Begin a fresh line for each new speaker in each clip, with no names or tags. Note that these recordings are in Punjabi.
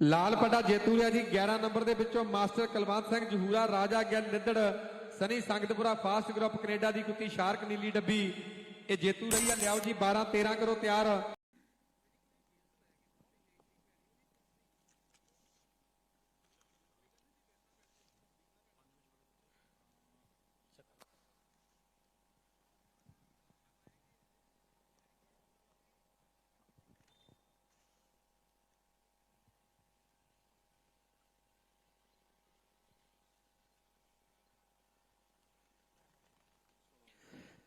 ਲਾਲ ਪੱਡਾ ਜੇਤੂ ਰਿਹਾ ਜੀ। 11 ਨੰਬਰ ਦੇ ਵਿੱਚੋਂ master Kalwant Singh Jahura, Raja Gill Niddar Sunny Sangatpura fast group Canada ਦੀ ਕੁੱਤੀ ਸ਼ਾਰਕ ਨੀਲੀ ਡੱਬੀ। ਇਹ ਜੇਤੂ ਰਹੀ ਆ। ਲਿਆਓ ਜੀ 12 13 ਕਰੋ ਤਿਆਰ।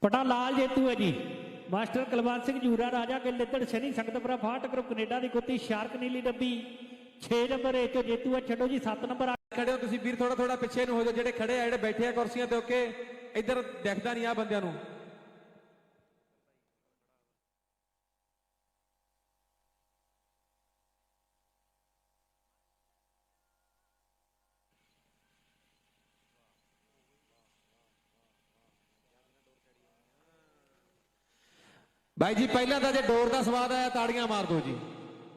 ਪਟਾ ਲਾਲ ਜੇਤੂ ਹੈ ਜੀ। Master Kulwant Singh Jura, Raja Gill Liddar Shani Sangatpura fast group Canada ਦੀ ਕੁੱਤੀ, ਸ਼ਾਰਕ ਨੀਲੀ ਡੱਬੀ। 6 ਨੰਬਰ ਇਹ ਚੋਂ ਜੇਤੂ ਹੈ। ਛੱਡੋ ਜੀ 7 ਨੰਬਰ
ਖੜੇ ਹੋ ਤੁਸੀਂ ਵੀਰ ਥੋੜਾ ਥੋੜਾ ਪਿੱਛੇ ਨੂੰ ਹੋ ਜਾਓ। ਜਿਹੜੇ ਖੜੇ ਆ, ਜਿਹੜੇ ਬੈਠੇ ਆ ਕੁਰਸੀਆਂ ਤੇ ਓਕੇ ਇੱਧਰ ਦੇਖਦਾ ਨਹੀਂ ਆ ਬੰਦਿਆਂ ਨੂੰ। ਬਾਈ ਜੀ, ਪਹਿਲਾਂ ਤਾਂ ਜੇ ਡੋਰ ਦਾ ਸਵਾਦ ਆਇਆ, ਤਾੜੀਆਂ ਮਾਰ ਦਿਓ ਜੀ।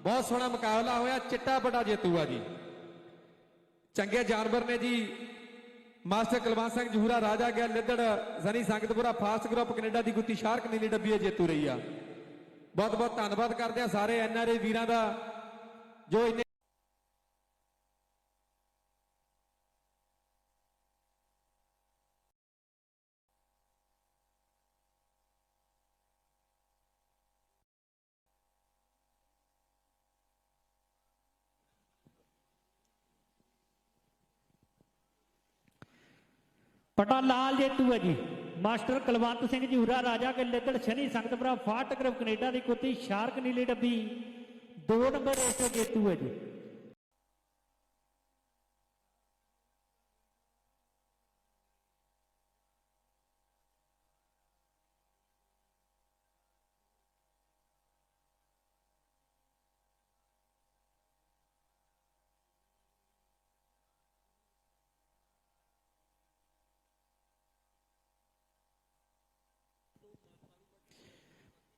ਬਹੁਤ ਸੋਹਣਾ ਮੁਕਾਬਲਾ ਹੋਇਆ, ਚਿੱਟਾ ਵੱਡਾ ਜੇਤੂ ਆ ਜੀ। ਚੰਗੇ ਜਾਨਵਰ ਨੇ ਜੀ। ਮਾਸਟਰ ਕੁਲਵੰਤ ਸਿੰਘ ਜਹੂਰਾ, ਰਾਜਾ ਗਿਆ Liddar Shani Sangatpura, fast group, Canada ਦੀ ਗੁੱਤੀ ਸ਼ਾਰਕ ਨੀਲੀ ਡੱਬੀ ਇਹ ਜੇਤੂ ਰਹੀ ਆ। ਬਹੁਤ ਬਹੁਤ ਧੰਨਵਾਦ ਕਰਦੇ ਆ ਸਾਰੇ ਐਨਆਰਏ ਵੀਰਾਂ ਦਾ, ਜੋ ਇੰਨੇ
ਪਟਾ ਲਾਲ ਜੇਤੂ ਹੈ ਜੀ। ਮਾਸਟਰ ਕੁਲਵੰਤ ਸਿੰਘ ਜੂਰਾ ਰਾਜਾ ਕੇ Liddar Shani Sangatpura fast group Canada ਦੀ ਕੁੱਤੀ ਸ਼ਾਰਕ ਨੀਲੀ ਡੱਬੀ। 2 ਨੰਬਰ ਇਸ ਜੇਤੂ ਹੈ ਜੀ।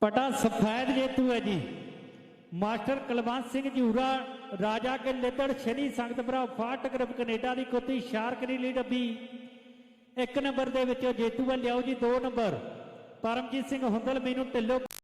ਪਟਾ ਸਫੈਦ ਜੇਤੂ ਹੈ ਜੀ। ਮਾਸਟਰ ਕੁਲਵੰਤ ਸਿੰਘ ਜੂਰਾ ਰਾਜਾ ਕੇ Liddar Shani Sangatpura fast group Canada ਦੀ ਕੁੱਤੀ ਸ਼ਾਰਕ ਨੀਲੀ ਡੱਬੀ ਇੱਕ ਨੰਬਰ ਦੇ ਵਿੱਚੋਂ ਜੇਤੂ ਵੱਲ ਲਿਆਓ ਜੀ 2 ਨੰਬਰ। ਪਰਮਜੀਤ ਸਿੰਘ ਹੁੰਦਲ, ਮੈਨੂੰ ਢਿੱਲੋਂ